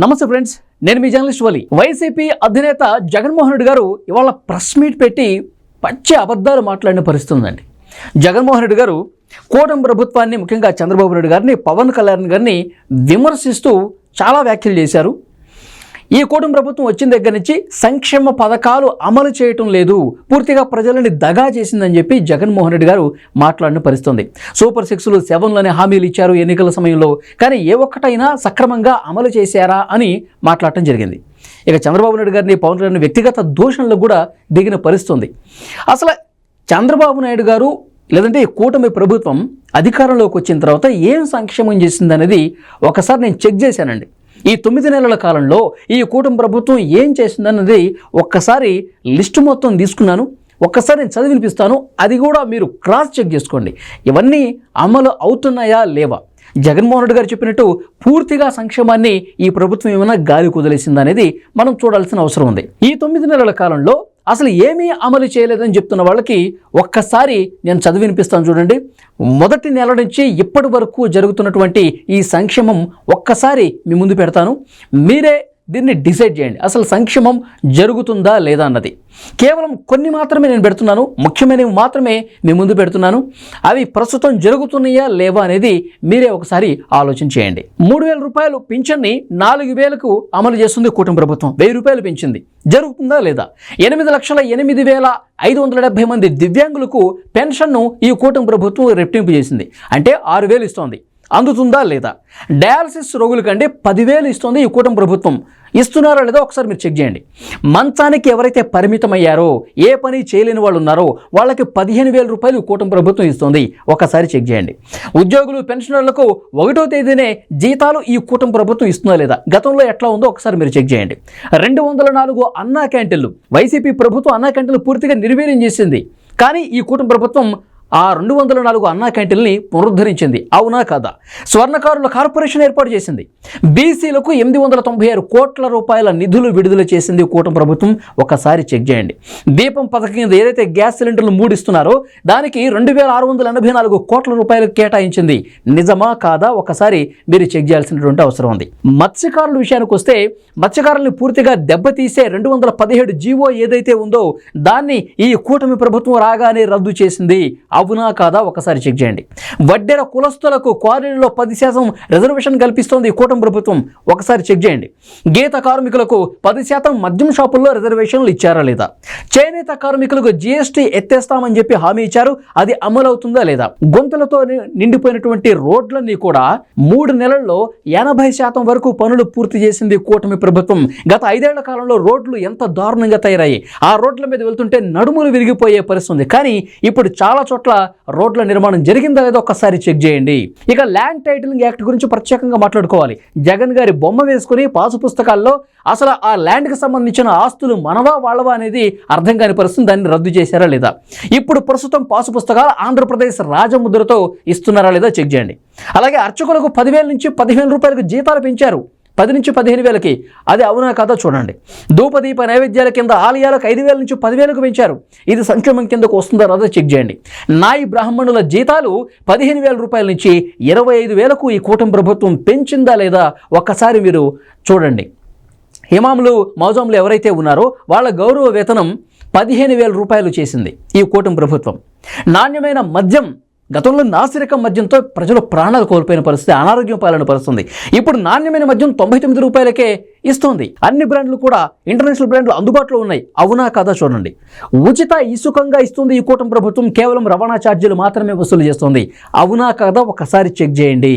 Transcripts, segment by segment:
నమస్తే ఫ్రెండ్స్ నేను మీ జర్నలిస్ట్ వలి. వైసీపీ అధినేత జగన్మోహన్ రెడ్డి గారు ఇవాళ ప్రెస్ మీట్ పెట్టి పచ్చి అబద్ధాలు మాట్లాడిన పరిస్థితి ఉందండి. జగన్మోహన్ రెడ్డి గారు కూటమి ప్రభుత్వాన్ని ముఖ్యంగా చంద్రబాబు నాయుడు గారిని పవన్ కళ్యాణ్ గారిని విమర్శిస్తూ చాలా వ్యాఖ్యలు చేశారు. ఈ కూటమి ప్రభుత్వం వచ్చిన దగ్గర నుంచి సంక్షేమ పథకాలు అమలు చేయటం లేదు. పూర్తిగా ప్రజలని దగా చేసిందని చెప్పి జగన్మోహన్ రెడ్డి గారు మాట్లాడిన పరిస్థితుంది. సూపర్ సిక్స్లు సెవెన్లోనే హామీలు ఇచ్చారు ఎన్నికల సమయంలో. కానీ ఏ ఒక్కటైనా సక్రమంగా అమలు చేశారా అని మాట్లాడటం జరిగింది. ఇక చంద్రబాబు నాయుడు గారిని పవన్ కళ్యాణ్ వ్యక్తిగత దూషణలు కూడా దిగిన పరిస్థితుంది. అసలు చంద్రబాబు నాయుడు గారు లేదంటే ఈ కూటమి ప్రభుత్వం అధికారంలోకి వచ్చిన తర్వాత ఏం సంక్షేమం చేసిందనేది ఒకసారి నేను చెక్ చేశానండి. ఈ తొమ్మిది నెలల కాలంలో ఈ కూటమి ప్రభుత్వం ఏం చేసిందన్నది ఒక్కసారి లిస్టు మొత్తం తీసుకున్నాను. ఒక్కసారి నేను చదివి వినిపిస్తాను అది కూడా మీరు క్రాస్ చెక్ చేసుకోండి. ఇవన్నీ అమలు అవుతున్నాయా లేవా? జగన్మోహన్ రెడ్డి గారు చెప్పినట్టు పూర్తిగా సంక్షేమాన్ని ఈ ప్రభుత్వం ఏమైనా గాలి కుదిలేసిందనేది మనం చూడాల్సిన అవసరం ఉంది. ఈ తొమ్మిది నెలల కాలంలో అసలు ఏమీ అమలు చేయలేదని చెప్తున్న వాళ్ళకి ఒక్కసారి నేను చదివినిపిస్తాను చూడండి. మొదటి నెల నుంచి ఇప్పటి వరకు జరుగుతున్నటువంటి ఈ సంక్షేమం ఒక్కసారి మీ ముందు పెడతాను. మీరే దీన్ని డిసైడ్ చేయండి. అసలు సంక్షేమం జరుగుతుందా లేదా అన్నది. కేవలం కొన్ని మాత్రమే నేను పెడుతున్నాను ముఖ్యమైనవి మాత్రమే మీ ముందు పెడుతున్నాను. అవి ప్రస్తుతం జరుగుతున్నాయా లేవా అనేది మీరే ఒకసారి ఆలోచన చేయండి. మూడు వేల రూపాయలు పింఛన్ని నాలుగు వేలకు అమలు చేస్తుంది కూటమి ప్రభుత్వం. వెయ్యి రూపాయలు పెంచింది జరుగుతుందా లేదా? ఎనిమిది లక్షల ఎనిమిది వేల ఐదు వందల డెబ్బై మంది దివ్యాంగులకు పెన్షన్ను ఈ కూటమి ప్రభుత్వం రెట్టింపు చేసింది. అంటే ఆరు వేలు ఇస్తోంది. అందుతుందా లేదా? డయాలసిస్ రోగులకంటే పదివేలు ఇస్తుంది ఈ కూటమి ప్రభుత్వం. ఇస్తున్నారా లేదా ఒకసారి మీరు చెక్ చేయండి. మంచానికి ఎవరైతే పరిమితమయ్యారో ఏ పని చేయలేని వాళ్ళు ఉన్నారో వాళ్ళకి పదిహేను వేల రూపాయలు ఈ కూటమి ప్రభుత్వం ఇస్తుంది. ఒకసారి చెక్ చేయండి. ఉద్యోగులు పెన్షనర్లకు ఒకటో తేదీనే జీతాలు ఈ కూటమి ప్రభుత్వం ఇస్తుందా లేదా? గతంలో ఎట్లా ఉందో ఒకసారి మీరు చెక్ చేయండి. రెండు వందల నాలుగు అన్నా క్యాంటీన్లు. వైసీపీ ప్రభుత్వం అన్నా క్యాంటీన్లు పూర్తిగా నిర్వీర్యం చేసింది. కానీ ఈ కూటమి ప్రభుత్వం ఆ రెండు వందల నాలుగు అన్నా క్యాంటీన్ని పునరుద్ధరించింది. అవునా కాదా? స్వర్ణకారుల కార్పొరేషన్ ఏర్పాటు చేసింది. బీసీలకు ఎనిమిది వందల తొంభై ఆరు కోట్ల రూపాయల నిధులు విడుదల చేసింది కూటమి ప్రభుత్వం. ఒకసారి చెక్ చేయండి. దీపం పథకం కింద ఏదైతే గ్యాస్ సిలిండర్లు మూడిస్తున్నారో దానికి రెండు వేల ఆరు వందల ఎనభై నాలుగు కోట్ల రూపాయలు కేటాయించింది. నిజమా కాదా? ఒకసారి మీరు చెక్ చేయాల్సినటువంటి అవసరం ఉంది. మత్స్యకారుల విషయానికి వస్తే మత్స్యకారుల్ని పూర్తిగా దెబ్బతీసే రెండు వందల పదిహేడు జీవో ఏదైతే ఉందో దాన్ని ఈ కూటమి ప్రభుత్వం రాగానే రద్దు చేసింది. అవునా కాదా ఒకసారి చెక్ చేయండి. వడ్డెర కులస్తులకు క్వారీలో పది శాతం రిజర్వేషన్ కల్పిస్తోంది కూటమి ప్రభుత్వం. ఒకసారి చెక్ చేయండి. గీత కార్మికులకు పది శాతం మద్యం షాపుల్లో రిజర్వేషన్లు ఇచ్చారా లేదా? చేనేత కార్మికులకు జీఎస్టీ ఎత్తేస్తామని చెప్పి హామీ ఇచ్చారు. అది అమలు అవుతుందా లేదా? గొంతులతో నిండిపోయినటువంటి రోడ్లన్నీ కూడా మూడు నెలల్లో ఎనభై శాతం వరకు పనులు పూర్తి చేసింది కూటమి ప్రభుత్వం. గత ఐదేళ్ళ కాలంలో రోడ్లు ఎంత దారుణంగా తయారయ్యాయి. ఆ రోడ్ల మీద వెళ్తుంటే నడుములు విరిగిపోయే పరిస్థితి ఉంది. కానీ ఇప్పుడు చాలా చోట్ల రోడ్ల నిర్మాణం జరిగిందా లేదో ఒక్కసారి చెక్ చేయండి. ఇక ల్యాండ్ టైటిలింగ్ యాక్ట్ గురించి ప్రత్యేకంగా మాట్లాడుకోవాలి. జగన్ గారి బొమ్మ వేసుకుని పాసు పుస్తకాల్లో అసలు ఆ ల్యాండ్కి సంబంధించిన ఆస్తులు మనవా వాళ్ళవా అనేది అర్థం కాని పరిస్థితి దాన్ని రద్దు చేశారా లేదా? ఇప్పుడు ప్రస్తుతం పాసు పుస్తకాలు ఆంధ్రప్రదేశ్ రాజముద్రతో ఇస్తున్నారా లేదా చెక్ చేయండి. అలాగే అర్చకులకు పదివేల నుంచి పదిహేను రూపాయలకు జీతాలు పెంచారు. పది నుంచి పదిహేను వేలకి. అది అవునా కాదో చూడండి. ధూపదీప నైవేద్యాల కింద ఆలయాలకు ఐదు వేల నుంచి పదివేలకు పెంచారు. ఇది సంక్షేమం కిందకు వస్తుందో రాదో చెక్ చేయండి. నాయి బ్రాహ్మణుల జీతాలు పదిహేను వేల రూపాయల నుంచి ఇరవై ఐదు వేలకు ఈ కూటమి ప్రభుత్వం పెంచిందా లేదా ఒక్కసారి మీరు చూడండి. హిమాములు మౌజాములు ఎవరైతే ఉన్నారో వాళ్ళ గౌరవ వేతనం పదిహేను వేల రూపాయలు చేసింది ఈ కూటమి ప్రభుత్వం. నాణ్యమైన మద్యం గతంలో నాసిరకం మద్యంతో ప్రజలు ప్రాణాలు కోల్పోయిన పరిస్థితి అనారోగ్యం పాలన పరిస్థితుంది ఇప్పుడు నాణ్యమైన మద్యం తొంభై తొమ్మిది రూపాయలకే ఇస్తోంది. అన్ని బ్రాండ్లు కూడా ఇంటర్నేషనల్ బ్రాండ్లు అందుబాటులో ఉన్నాయి. అవునా కాదా చూడండి. ఉచిత ఇసుకంగా ఇస్తుంది ఈ కూటమి ప్రభుత్వం. కేవలం రవాణా ఛార్జీలు మాత్రమే వసూలు చేస్తుంది. అవునా కాదా? ఒకసారి చెక్ చేయండి.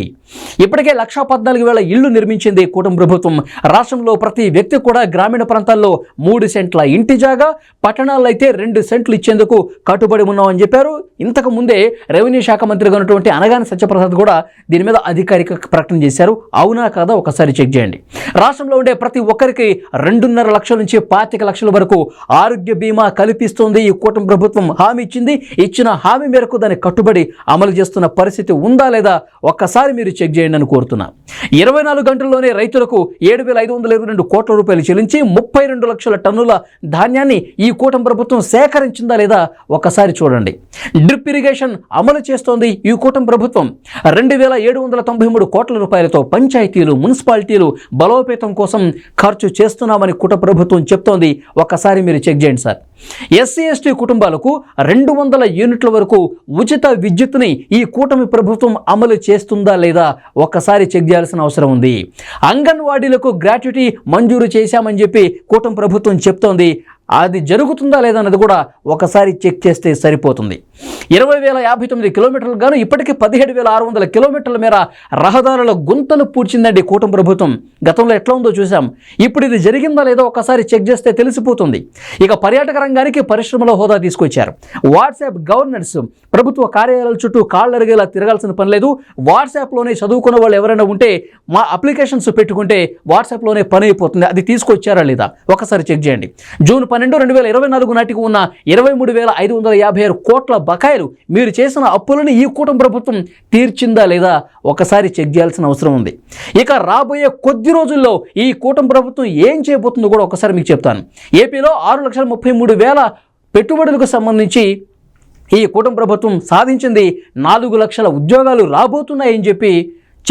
ఇప్పటికే లక్షా పద్నాలుగు వేల ఇళ్ళు నిర్మించింది ఈ కూటమి ప్రభుత్వం. రాష్ట్రంలో ప్రతి వ్యక్తి కూడా గ్రామీణ ప్రాంతాల్లో మూడు సెంట్ల ఇంటి జాగా పట్టణాల్లో అయితే రెండు సెంట్లు ఇచ్చేందుకు కట్టుబడి ఉన్నామని చెప్పారు. ఇంతకు ముందే రెవెన్యూ శాఖ మంత్రిగా ఉన్నటువంటి అనగాని సత్యప్రసాద్ కూడా దీని మీద అధికారిక ప్రకటన చేశారు. అవునా కాదా? ఒకసారి చెక్ చేయండి. రాష్ట్రంలో ఉండే ప్రతి ఒక్కరికి రెండున్నర లక్షల నుంచి పాతిక లక్షల వరకు ఆరోగ్య బీమా కల్పిస్తుంది. ఈ కూటమి ప్రభుత్వం హామీ ఇచ్చింది. ఇచ్చిన హామీ మేరకు దాన్ని కట్టుబడి అమలు చేస్తున్న పరిస్థితి ఉందా లేదా ఒక్కసారి మీరు చెక్ చేయండి అని కోరుతున్నా. ఇరవై నాలుగు గంటల్లోనే రైతులకు ఏడు వేల ఐదు వందల ఇరవై రెండు కోట్ల రూపాయలు చెల్లించి ముప్పై రెండు లక్షల టన్నుల ధాన్యాన్ని ఈ కూటమి ప్రభుత్వం సేకరించిందా లేదా ఒక్కసారి చూడండి. డ్రిప్ ఇరిగేషన్ అమలు చేస్తోంది ఈ కూటమి ప్రభుత్వం. రెండు వేల ఏడు వందల తొంభై మూడు కోట్ల రూపాయలతో పంచాయతీలు మున్సిపాలిటీలు బలోపేతం కోసం ఖర్చు చేస్తున్నామని కుట ప్రభుత్వం చెప్తోంది. ఒక్కసారి మీరు చెక్ చేయండి సార్. ఎస్సీ ఎస్టీ కుటుంబాలకు రెండు వందల యూనిట్ల వరకు ఉచిత విద్యుత్తుని ఈ కూటమి ప్రభుత్వం అమలు చేస్తుందా లేదా ఒక్కసారి చెక్ చేయాల్సిన అవసరం ఉంది. అంగన్వాడీలకు గ్రాట్యుటీ మంజూరు చేశామని చెప్పి కూటమి ప్రభుత్వం చెప్తోంది. అది జరుగుతుందా లేదా అన్నది కూడా ఒకసారి చెక్ చేస్తే సరిపోతుంది. ఇరవై వేల యాభై తొమ్మిది కిలోమీటర్లు గాను ఇప్పటికీ పదిహేడు వేల ఆరు వందల కిలోమీటర్ల మేర రహదారుల గుంతలు పూడ్చిందండి కూటమి ప్రభుత్వం. గతంలో ఎట్లా ఉందో చూసాం ఇప్పుడు ఇది జరిగిందా లేదో ఒకసారి చెక్ చేస్తే తెలిసిపోతుంది. ఇక పర్యాటక రంగానికి పరిశ్రమల హోదా తీసుకొచ్చారు. వాట్సాప్ గవర్నెన్స్ ప్రభుత్వ కార్యాలయాల చుట్టూ కాళ్ళరిగేలా తిరగాల్సిన పని లేదు. వాట్సాప్లోనే చదువుకున్న వాళ్ళు ఎవరైనా ఉంటే మా అప్లికేషన్స్ పెట్టుకుంటే వాట్సాప్లోనే పని అయిపోతుంది. అది తీసుకొచ్చారా లేదా? ఒకసారి చెక్ చేయండి. జూన్ పన్నెండు రెండు వేల ఇరవై నాలుగు నాటికి ఉన్న ఇరవై మూడు వేల ఐదు వందల యాభై ఆరు కోట్ల బకాయిలు మీరు చేసిన అప్పులను ఈ కూటమి ప్రభుత్వం తీర్చిందా లేదా ఒకసారి చెక్ చేయాల్సిన అవసరం ఉంది. ఇక రాబోయే కొద్ది రోజుల్లో ఈ కూటమి ప్రభుత్వం ఏం చేయబోతుందో కూడా ఒకసారి మీకు చెప్తాను. ఏపీలో ఆరు లక్షల ముప్పై మూడు వేల పెట్టుబడులకు సంబంధించి ఈ కూటమి ప్రభుత్వం సాధించింది నాలుగు లక్షల ఉద్యోగాలు రాబోతున్నాయని చెప్పి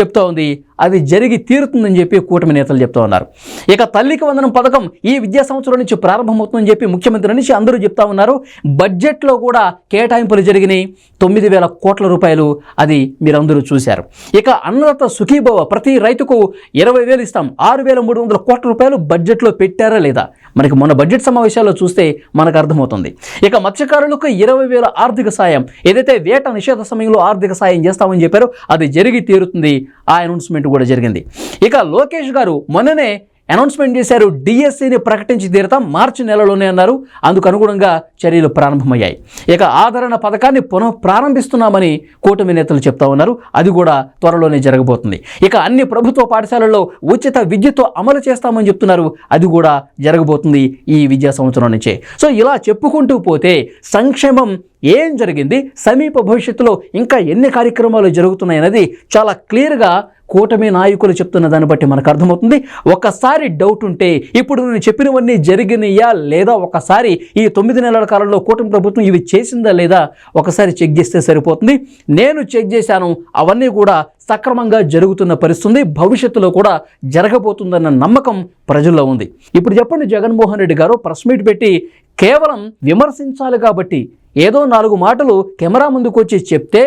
చెప్తా ఉంది. అది జరిగి తీరుతుందని చెప్పి కూటమి నేతలు చెప్తా ఉన్నారు. ఇక తల్లికి వందనం పథకం ఈ విద్యా సంవత్సరం నుంచి ప్రారంభమవుతుందని చెప్పి ముఖ్యమంత్రి నుంచి అందరూ చెప్తా ఉన్నారు. బడ్జెట్లో కూడా కేటాయింపులు జరిగినాయి. తొమ్మిది వేల కోట్ల రూపాయలు అది మీరందరూ చూశారు. ఇక అన్నదాత సుఖీభవ ప్రతి రైతుకు ఇరవై వేలు ఇస్తాం. ఆరు వేల మూడు వందల కోట్ల రూపాయలు బడ్జెట్లో పెట్టారా లేదా? మనకి మొన్న బడ్జెట్ సమావేశాల్లో చూస్తే మనకు అర్థమవుతుంది. ఇక మత్స్యకారులకు ఇరవై వేల ఆర్థిక సాయం. ఏదైతే వేట నిషేధ సమయంలో ఆర్థిక సాయం చేస్తామని చెప్పారో అది జరిగి తీరుతుంది. ఆ అనౌన్స్మెంట్ కూడా జరిగింది. ఇక లోకేష్ గారు మొన్ననే అనౌన్స్మెంట్ చేశారు డిఎస్సిని ప్రకటించి తీరుతాం మార్చి నెలలోనే అన్నారు. అందుకు అనుగుణంగా చర్యలు ప్రారంభమయ్యాయి. ఇక ఆదరణ పథకాన్ని పునః ప్రారంభిస్తున్నామని కూటమి నేతలు చెప్తా ఉన్నారు. అది కూడా త్వరలోనే జరగబోతుంది. ఇక అన్ని ప్రభుత్వ పాఠశాలల్లో ఉచిత విద్యుత్ అమలు చేస్తామని చెప్తున్నారు. అది కూడా జరగబోతుంది ఈ విద్యా సంవత్సరం నుంచే. సో ఇలా చెప్పుకుంటూ పోతే సంక్షేమం ఏం జరిగింది? సమీప భవిష్యత్తులో ఇంకా ఎన్ని కార్యక్రమాలు జరుగుతున్నాయన్నది చాలా క్లియర్గా కూటమి నాయకులు చెప్తున్న దాన్ని బట్టి మనకు అర్థమవుతుంది. ఒకసారి డౌట్ ఉంటే ఇప్పుడు నేను చెప్పినవన్నీ జరిగినాయా లేదా? ఒకసారి ఈ తొమ్మిది నెలల కాలంలో కూటమి ప్రభుత్వం ఇవి చేసిందా లేదా? ఒకసారి చెక్ చేస్తే సరిపోతుంది. నేను చెక్ చేశాను అవన్నీ కూడా సక్రమంగా జరుగుతున్న పరిస్థితుంది. భవిష్యత్తులో కూడా జరగబోతుందన్న నమ్మకం ప్రజల్లో ఉంది. ఇప్పుడు చెప్పండి జగన్మోహన్ రెడ్డి గారు ప్రెస్ మీట్ పెట్టి కేవలం విమర్శించాలి కాబట్టి ఏదో నాలుగు మాటలు కెమెరా ముందుకు వచ్చి చెప్తే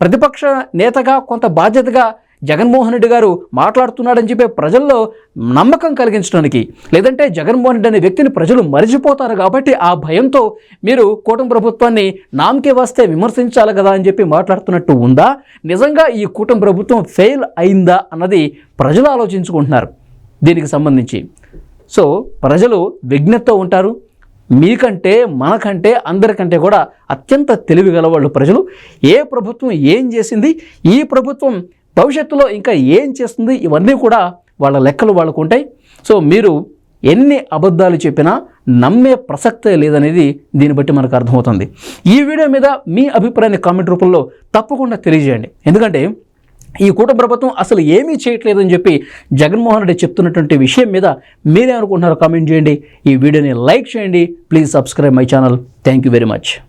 ప్రతిపక్ష నేతగా కొంత బాధ్యతగా జగన్మోహన్ రెడ్డి గారు మాట్లాడుతున్నాడని చెప్పే ప్రజల్లో నమ్మకం కలిగించడానికి లేదంటే జగన్మోహన్ రెడ్డి అనే వ్యక్తిని ప్రజలు మరిచిపోతారు కాబట్టి ఆ భయంతో మీరు కూటమి ప్రభుత్వాన్ని నామకే వస్తే విమర్శించాలి కదా అని చెప్పి మాట్లాడుతున్నట్టు ఉందా? నిజంగా ఈ కూటమి ప్రభుత్వం ఫెయిల్ అయిందా అన్నది ప్రజలు ఆలోచించుకుంటున్నారు దీనికి సంబంధించి. సో ప్రజలు విజ్ఞతతో ఉంటారు మీకంటే మనకంటే అందరికంటే కూడా అత్యంత తెలివి గలవాళ్ళు ప్రజలు. ఏ ప్రభుత్వం ఏం చేసింది ఈ ప్రభుత్వం భవిష్యత్తులో ఇంకా ఏం చేస్తుంది ఇవన్నీ కూడా వాళ్ళ లెక్కలు వాళ్ళకు ఉంటాయి. సో మీరు ఎన్ని అబద్ధాలు చెప్పినా నమ్మే ప్రసక్తే లేదనేది దీన్ని బట్టి మనకు అర్థమవుతుంది. ఈ వీడియో మీద మీ అభిప్రాయాన్ని కామెంట్ రూపంలో తప్పకుండా తెలియజేయండి. ఎందుకంటే ఈ కూట ప్రభుత్వం అసలు ఏమీ చేయట్లేదని చెప్పి జగన్మోహన్ రెడ్డి చెప్తున్నటువంటి విషయం మీద మీరేమనుకుంటున్నారో కామెంట్ చేయండి. ఈ వీడియోని లైక్ చేయండి. Please subscribe my channel thank you very much